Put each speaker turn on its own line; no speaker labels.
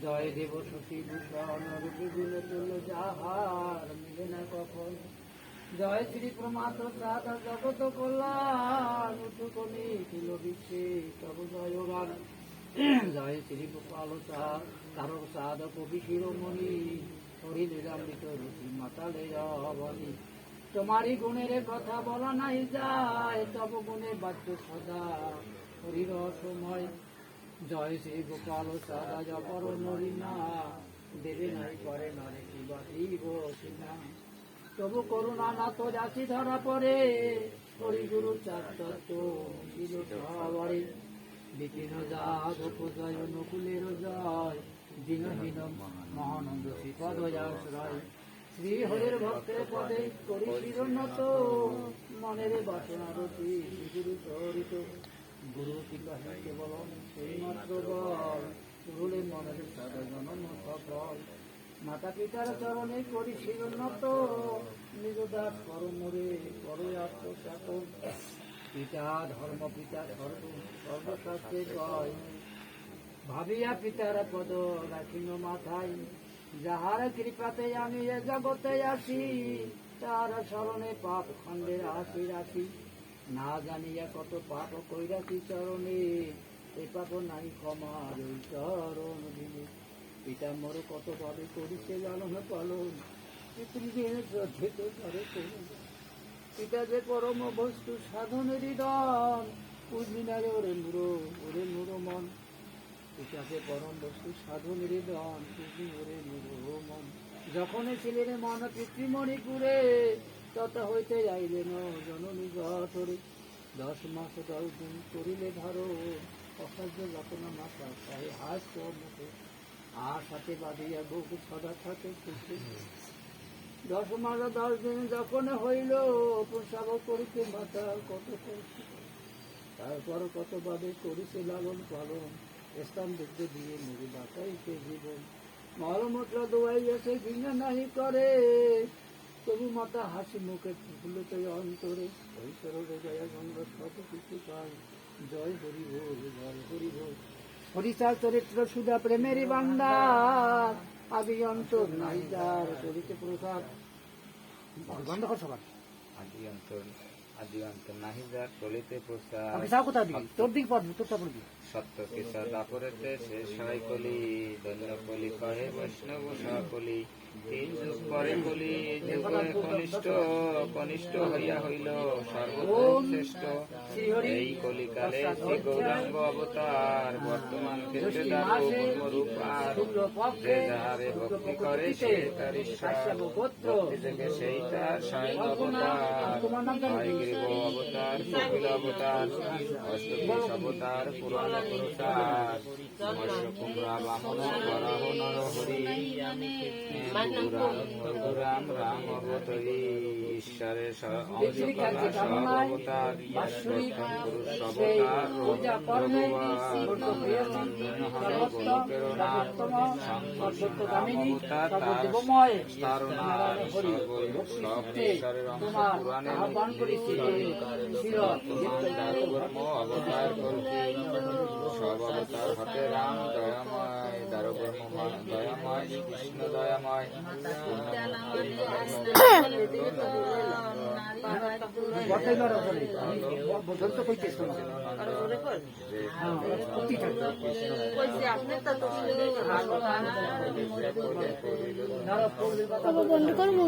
জয় দেব শশী ভূষণ রূপে গুণ তুল্য যাহার, মিলে না কখন? জয় শ্রী প্রমাত সাদ জগত কল্যাণ তব জয় গান জয় শ্রী গোপাল তারক সাদ কবি শিরোমণি হরি লীলামৃত রুচি মাতালে অবনী তোমারই গুণের কথা বলা নাই যায়, তব গুণে বাদ্য সদা হরির সময় জয় শ্রী গোপাল সাদা জপর নরিনা দেবে নাই, করে নরে সিনা তবু করুণা না তো যাচি ধরা পড়ে। হরি গুরু সবারে। বিপিন যাদ জয় নকুলের জয়। দিনহীন মহানন্দ শ্রীপদ আশ্রয় শ্রী হরির ভক্তের পদে করি শিরোন্নত মনের বাসনা রতি গুরু চরিত। গুরু কিংবা কেবল সেই মাত্র বল। পুরুলে মনের সাদা সফল। মাতা পিতার চরণে করি শিরোন্নত নিজ দাস কর করো আত্মসাত পিতা ধর্ম, পিতা সর্ব সর্বশাস্ত্রে কয়। ভাবিয়া পিতার পদ রাখিন মাথায়। যাহার কৃপাতে আমি এ জগতে আসি তার স্মরণে পাপ খণ্ডের আসি রাখি না জানিয়া কত পাপ কইরাছি চরণে, এ পাপ নাই ক্ষমার ওই চরণ দিনে। পিতা মোর কত ভাবে করিছে লালন পালন পিতা যে পরম বস্তু সাধনেরই দন উর্মিনারে ওরে মুরো ওরে মুরো মন। পিতাকে পরম বস্তু সাধনেরই দন তুমি ওরে মুরো মন। যখন ছিলেন মন পিতৃমণিপুরে তত হইতে যাইলেন জননী গঠরে দশ মাস দশ দিন করিলে ধরো অসাধ্য যতনা মাথা, তাই হাস মুখে। আর সাথে বাঁধিয়া বহু সদা থাকে দশ মাস দশ দিন যখন হইল প্রসাব করিতে মাতা কত তারপর কত ভাবে করিছে লালন পালন, স্থান দেখতে দিয়ে মুড়ি বাঁচাইতে জীবন। মলমূত্র দোয়াইয়াছে ঘৃণা নাহি করে তবু মাতা হাসি মুখে ফুলতে অন্তরে। ঐশ্বরে জয় গঙ্গ সব কিছু পাই জয় হরি ভোল জয় হরি ভোল হরিচার চরিত্র সুদা প্রেমেরই বান্দার আদি অন্তর নাই যার চরিত্র প্রসাদ বন্ধ কর সবার।
আদি অন্তর। আদি নাহি যার চলিতে প্রসাদ
আমি যাও কোথাও দিবি তোর দিক পদ তোরটা পড়বি
সত্য কিসা দাপরেতে শেষ হয় কলি দৈন্য কলি কহে বৈষ্ণব সকলি। তিন যুগ পরে কলি যুগে কনিষ্ঠ কনিষ্ঠ হইয়া হইল সর্বোত্তম এই কলিকালে শ্রী গৌরাঙ্গ অবতার বর্তমান ক্ষেত্রে দারু রূপার যে যাহারে ভক্তি করে সে তার ঈশ্বর ভক্তি থেকে সেই তার স্বয়ং অবতার। হয় গৃহ অবতার কপিল অবতার অষ্টদশ অবতার পুরাণ পুরুষার মৎস্য কুমড়া বামন বরাহ নর হরি রঘুরাম রাম অবতরী ঈশ্বরের স- সব বর্তমান দারুবর্ম অবতার সব অবতার হতে রাম দয়াময় দারুবর্ম দয়াময় কৃষ্ণ
বন্ধ করব